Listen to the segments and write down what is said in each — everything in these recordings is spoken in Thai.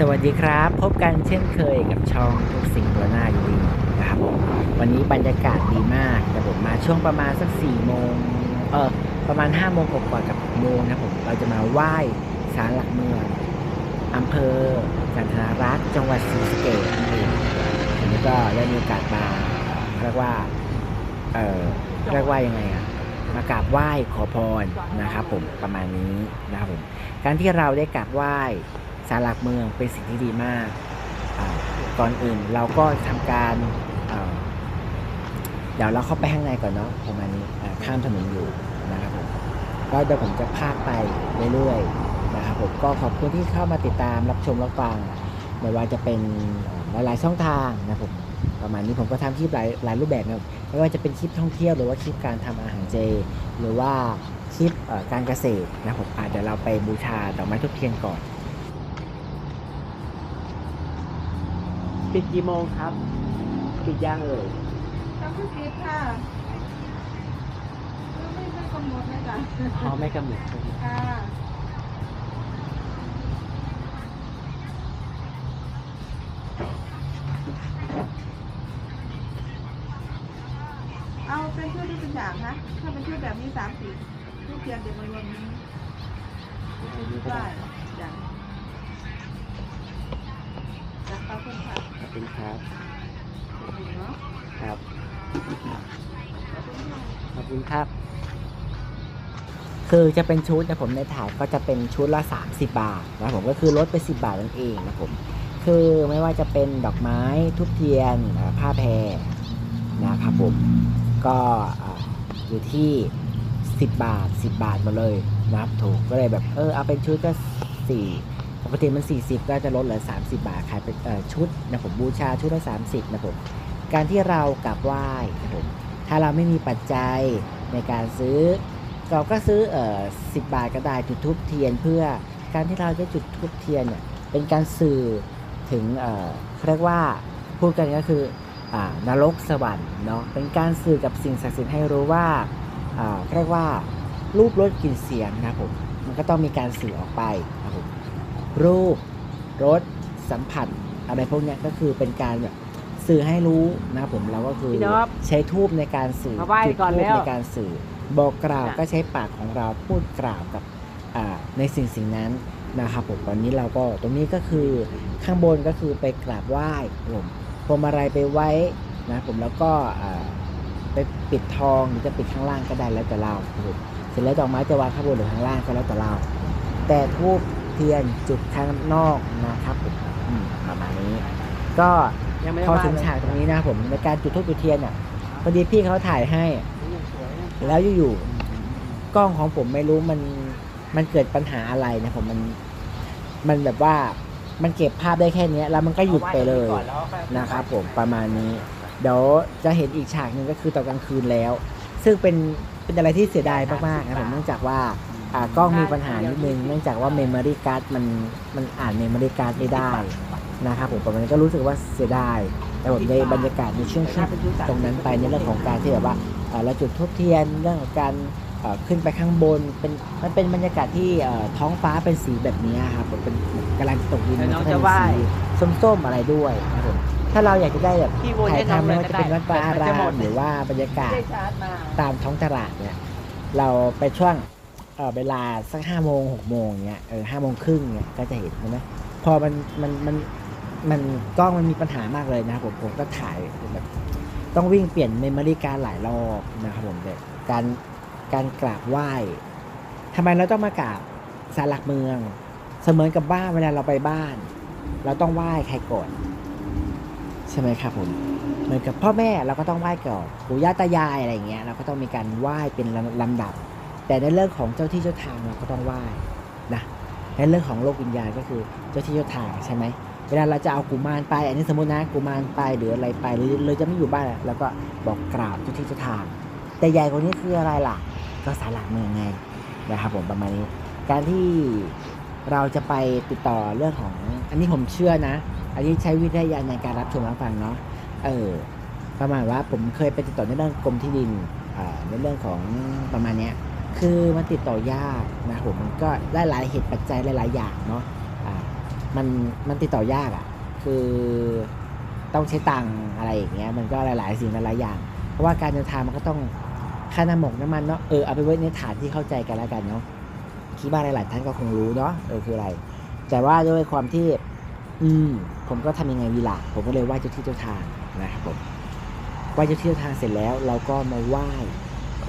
สวัสดีครับ พบกันเช่นเคยกับช่องทุกสิ่งตัวหน้าอยู่ดีนะครับผมวันนี้บรรยากาศดีมาก แต่ผมมาช่วงประมาณสัก4โมงเออประมาณ5โมงกว่ากับ6โมงนะครับผมเราจะมาไหว้ศาลหลักเมืองอำเภอกันทนารักษ์จังหวัดศรีสะเกษนั่นเองวันนี้ก็ได้มีโอกาสมาเรียกว่าเออเรียกว่ายังไงอะมากราบไหว้ขอพรนะครับผมประมาณนี้นะครับผมการที่เราได้กราบไหว้ ศาลหลักเมืองเป็นสิ่งที่ดีมากก่อนอื่นเราก็ทำการเอ่อเดี๋ยวเราเข้าไปข้างในก่อนเนาะประมาณนี้ข้ามถนนอยู่นะครับผมก็เดี๋ยวผมจะพาไปเรื่อยๆนะครับผมก็ขอบคุณที่เข้ามาติดตามรับชมรับฟังไม่ว่าจะเป็นหลายๆช่องทางนะครับผมประมาณนี้ผมก็ทำคลิปหลายหลายรูปแบบนะไม่ว่าจะเป็นคลิปท่องเที่ยวหรือว่าคลิปการทำอาหารเจ หรือว่าคลิปการเกษตรนะครับผมอาจจะเดี๋ยวเราไปบูชาดอกไม้ทุบเทียนก่อน ปิดกี่โมงครับ ปิดย่างเลยทำธุรกิจค่ะไม่ไม่กำหนดนะจ๊ะอ๋อไม่กำหนดใช่ไหมค่ะเอาเป็นชุดที่เป็นอย่างคะถ้าเป็นชุดแบบนี้สามสิบทุกเทียนเดี๋ยวมารวมนี้ได้อย่างจากขอบคุณค่ะขอบ คุณครับขอบคุณเนาะครับขอบคุณค่ะขอบคุณครับ คือจะเป็นชุดนะผมในถ่ายก็จะเป็นชุดละ 30 บาทนะผมก็คือลดไป 10 บาทนั่นเองนะผม คือไม่ว่าจะเป็นดอกไม้ทุบเทียนอ่าผ้าแพรนะครับผมก็อ่าอยู่ที่ 10 บาท 10 บาทหมาเลยนะครับถูกก็เลยแบบเออเอาเป็นชุดก็สี่ ปกติมัน 40 ก็จะลดเหลือ 30 บาทขายเป็นชุดนะผมบูชาชุดละ 30 นะผมการที่เรากราบไหว้นะผมถ้าเราไม่มีปัจจัยในการซื้อ เราก็ซื้อเอ่อสิบาทก็ได้จุดทูบเทียนเพื่อการที่เราจะจุดทูบเทียนเนี่ยเป็นการสื่อถึงเอ่อเรียกว่าพูดกันก็คืออ่านรกสวรรค์เนาะเป็นการสื่อกับสิ่งศักดิ์สิทธิ์ให้รู้ว่าอ่าเรียกว่ารูปรสกลิ่นเสียงนะครับผมมันก็ต้องมีการสื่อออกไปนะผม รูปรสสัมผัส อะไรพวกเนี้ยก็คือเป็นการแบบสื่อให้รู้นะครับผมเราก็คือพี่นพใช้ทูบในการสื่อมาไหว้จุดก่อนธูปแล้ว ในการสื่อ บอกกล่าวจ้ะก็ใช้ปากของเราพูดกล่าวกับอ่าในสิ่งสิ่งนั้นนะครับผมตอนนี้เราก็ตรงนี้ก็คือข้างบนก็คือไปกราบไหว้ครับผมพวงมาลัยไปไว้นะผมแล้วก็อ่าไปปิดทองหรือจะปิดข้างล่างก็ได้แล้วแต่เราครับผมเสร็จแล้วดอกไม้จะวางข้างบนหรือข้างล่างก็แล้วแต่เรา แต่ทูบ เทียนจุดข้างนอกนะครับผมอืมประมาณนี้ ก็ยังไม่ได้พอว่าถึงเลยฉากตรงนี้นะครับผมในการจุดธูปจุดเทียนอะพอดีพี่เขาถ่ายให้ แล้วอยู่ๆกล้องของผมไม่รู้มันมันเกิดปัญหาอะไรนะผมมันมันแบบว่ามันเก็บภาพได้แค่เนี้ยแล้วมันก็หยุดไปเลยอาไหว้ก่อนแล้วค่อยนะครับผมประมาณนี้ เดี๋ยวจะเห็นอีกฉากหนึ่งก็คือตอนกลางคืนแล้ว ซึ่งเป็นเป็นอะไรที่เสียดายมากๆนะผมเนื่องจากว่าอ่า กล้องมีปัญหานิดนึงเนื่องจากว่าเมมโมรี่การ์ดมันมันอ่านเมมโมรี่การ์ดไม่ได้นะครับผมประมาณนี้ก็รู้สึกว่าเสียดายแต่ผมในบรรยากาศในช่วงช่วงตรงนั้นไปในเรื่องของการที่แบบว่าเอ่อเราจุดทูบเทียนเรื่องของการเอ่อขึ้นไปข้างบนเป็นมันเป็นบรรยากาศที่เอ่อท้องฟ้าเป็นสีแบบนี้ครับผมเป็นกำลังจะตกดินเดี๋ยวมันน้องก็จะจะเป็นไหว้สีส้มๆอะไรด้วยนะครับผมถ้าเราอยากจะได้แบบพี่วนถ่ายให้น้องทำเลไม่ยว่าก็จะได้เป็นวัดวาอามันราจะหมมดหรือว่าบรรยากาศได้ชาร์จมาตามท้องตลาดเนี่ยเราไปช่วง เออเวลาสักห้าโมงหกโมงเนี้ยเออห้าโมงครึ่งเนี่ยก็จะเห็นใช่ไหมพอมันมันมันมันกล้องมันมีปัญหามากเลยนะครับผมผมก็ถ่ายแบบต้องวิ่งเปลี่ยนเมมโมรี่การหลายรอบนะครับผมแต่กการการกราบไหว้ทำไมเราต้องมากราบศาลหลักเมือง เสมือนกับบ้านเวลาเราไปบ้าน เราต้องไหว้ใครก่อนใช่ไหมครับผมเหมือนกับพ่อแม่เราก็ต้องไหว้ก่อนปู่ย่าตายายอะไรเงี้ยเราก็ต้องมีการไหว้เป็นลำลำดับ แต่ในเรื่องของเจ้าที่เจ้าทางเราก็ต้องไหว้นะในเรื่องของโลกวิญญาณก็คือเจ้าที่เจ้าทางใช่ไหมเวลาเราจะเอากุมารไปอันนี้สมมตินะกุมารไปหรืออะไรไปหรือเราจะไม่อยู่บ้านอะเราก็บอกกราบเจ้าที่เจ้าทาง แต่ใหญ่กว่านี้คืออะไรล่ะ ก็ศาลหลักเมืองไงนะครับผมประมาณนี้ การที่เราจะไปติดต่อเรื่องของ อันนี้ผมเชื่อนะ อันนี้ใช้วิทยาในการรับชมรับฟังเนาะเออประมาณว่าผมเคยไปติดต่อในเรื่องกรมที่ดินในเรื่องของประมาณเนี้ย คือมันติดต่อยากนะผมมันก็ได้หลายเหตุปัจจัยหลายๆอย่างเนาะอ่ามันมันติดต่อยากอะ่ะ คือต้องใช้ตังอะไรอย่างเงี้ยมันก็หลาย ๆ สิ่งหลายๆอย่าง เพราะว่าการเดินทางมันก็ต้องค่าน้ำหมกน้ำมันเนาะเออเอาไปไว้ในฐานที่เข้าใจกันแล้วกันเนาะคิดว่าหลายๆท่านก็คงรู้เนาะเออคืออะไร แต่ว่าด้วยความที่ อืม ผมก็ทำยังไงดีล่ะผมก็เลยไหว้เจ้าที่เจ้าทางนะครับผมไหว้เจ้าที่เจ้าทางเสร็จแล้ว เราก็มาไหว้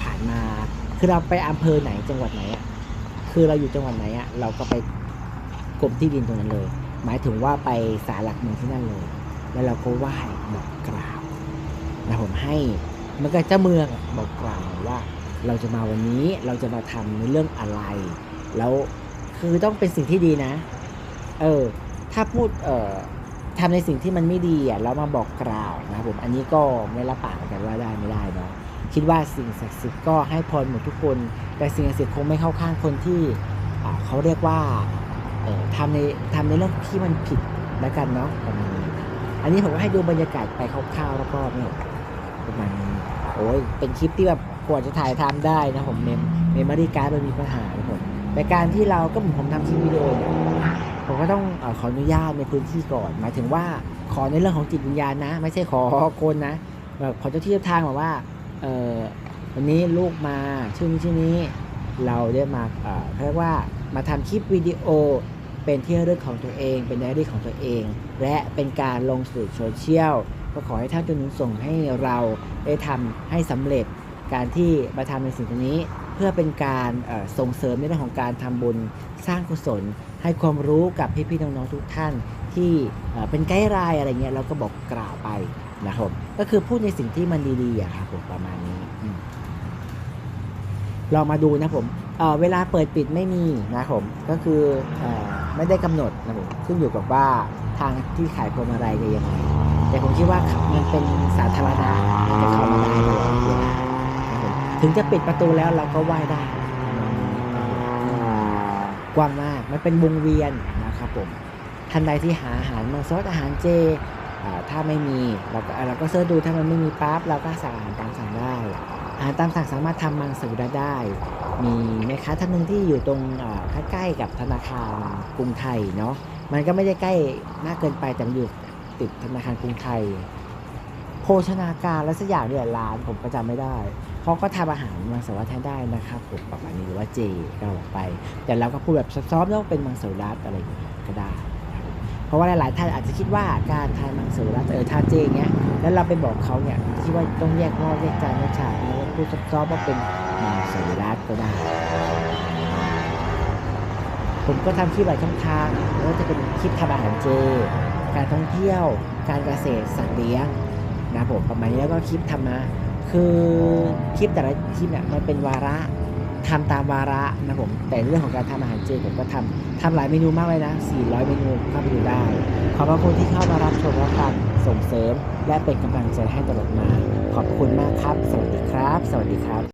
ผ่านมา คือเราไปอำเภอไหนจังหวัดไหนอะคือเราอยู่จังหวัดไหนอะเราก็ไปกรมที่ดินตรงนั้นเลย หมายถึงว่าไปศาลหลักเมืองที่นั่นเลย แล้วเราก็ไหว้บอกกล่าวนะผมให้มันก็เจ้าเมืองบอกกล่าวว่า เราจะมาวันนี้เราจะมาทำในเรื่องอะไร แล้วคือต้องเป็นสิ่งที่ดีนะ เออ ถ้าพูดเอ่อทำในสิ่งที่มันไม่ดีอะแล้วมาบอกกล่าวนะครับผมอันนี้ก็ไม่รับปากกันว่าได้ไม่ได้เนาะ คิดว่าสิ่งศักดิ์สิทธิ์ก็ให้พรหมดทุกคน แต่สิ่งศักดิ์สิทธิ์คงไม่เข้าข้างคนที่เขาเรียกว่าทำในทำในเรื่องที่มันผิดแล้วกันเนาะประมาณนี้อันนี้ผมก็ให้ดูบรรยากาศไปคร่าวๆรอบๆเนี่ยประมาณนี้โอ้ยเป็นคลิปที่แบบกว่าจะถ่ายทำได้นะผมเมมเมมโมรี่การ์ดมันมีปัญหานะผมแต่การที่เราก็เหมือนผมทำคลิปวิดีโอเนี่ยผมก็ต้องอขออนุญาตในพื้นที่ก่อน หมายถึงว่าขอในเรื่องของจิตวิญญาณนะ ไม่ใช่ขอคนนะแบบขอเจ้าที่เจ้าทางแบบว่า เออวันนี้ลูกมาชื่อนี้ชื่อนี้เราได้มาเขาเรียกว่ามาทำคลิปวิดีโอเป็นที่ระลึกของตัวเอง เป็นไดอารี่ของตัวเอง และเป็นการลงสู่โซเชียลก็ขอให้ท่านจงหนุนส่งให้เราได้ทำให้สำเร็จการที่มาทำในสิ่งตรงนี้ เพื่อเป็นการส่งเสริมในเรื่องของการทำบุญสร้างกุศล ให้ความรู้กับพี่ๆน้องๆทุกท่าน ที่เอ่อเป็นไกด์ไลน์อะไรเงี้ยเราก็บอกกล่าวไป นะครับก็คือพูดในสิ่งที่มันดีๆอะครับผมประมาณนี้ลองมาดูนะผมเเวลาเปิดปิดไม่มีนะครับผมก็คืออไม่ได้กำหนดนะผมขึ้นอยู่กับว่าทางที่ขายพวงมาลัยจะยังไงแต่ผมคิดว่ามันเป็นสาธารณะจะเข้ามาได้ตลอดเวลาถึงจะปิดประตูแล้วเราก็ไหว้ได้กว้างมากมันเป็นวงเวียนนะครับผมท่านใดที่หาอาหารมังสวิรัติอาหารเจ ถ้าไม่มีเราก็เราก็เสิร์ชดูถ้ามันไม่มีปั๊บเราก็สั่งอาหารตามสั่งได้อาหารตามสั่งสามารถทำมังสวิรัติได้ มีแม่ค้าท่านหนึ่งที่อยู่ตรงใกล้ๆกับธนาคารกรุงไทยเนาะมันก็ไม่ได้ใกล้มากเกินไปแต่อยู่ติดธนาคารกรุงไทย โภชนาการและสักอย่างเนี่ยร้านผมก็จำไม่ได้เขาก็ทำอาหารมังสวิรัตได้นะครับผมประมาณนี้หรือว่าเจก็ไป แต่เราก็พูดแบบซอฟๆแล้วเป็นมังสวิรัติอะไรอย่างเงี้ยก็ได้ เพราะว่าหลาย ๆ ท่านอาจจะคิดว่าการทานมังสวิรัติเออทานเจอย่างเงี้ยแล้วเราไปบอกเขาเนี่ยคิดว่าต้องแยกหม้อแยกจานแยกฉากแล้วพูดซอฟต์ๆว่าเป็นมังสวิรัติก็ได้ ผมก็ทำคลิปหลายช่องทางไม่ว่าจะเป็นคลิปทำอาหารเจ การท่องเที่ยว การเกษตรสัตว์เลี้ยงนะผมประมาณนี้แล้วก็คลิปธรรมะคือคลิปแต่ละคลิปเนี่ยมันเป็นวาระ ทำตามวาระนะผมแต่เรื่องของการทำอาหารเจผมก็ทำทำหลายเมนูมากเลยนะ 400 เมนูเข้าไปดูได้ ขอบพระคุณที่เข้ามารับชมรับฟังส่งเสริม และเป็นกำลังใจให้ตลอดมา ขอบคุณมากครับ สวัสดีครับ สวัสดีครับ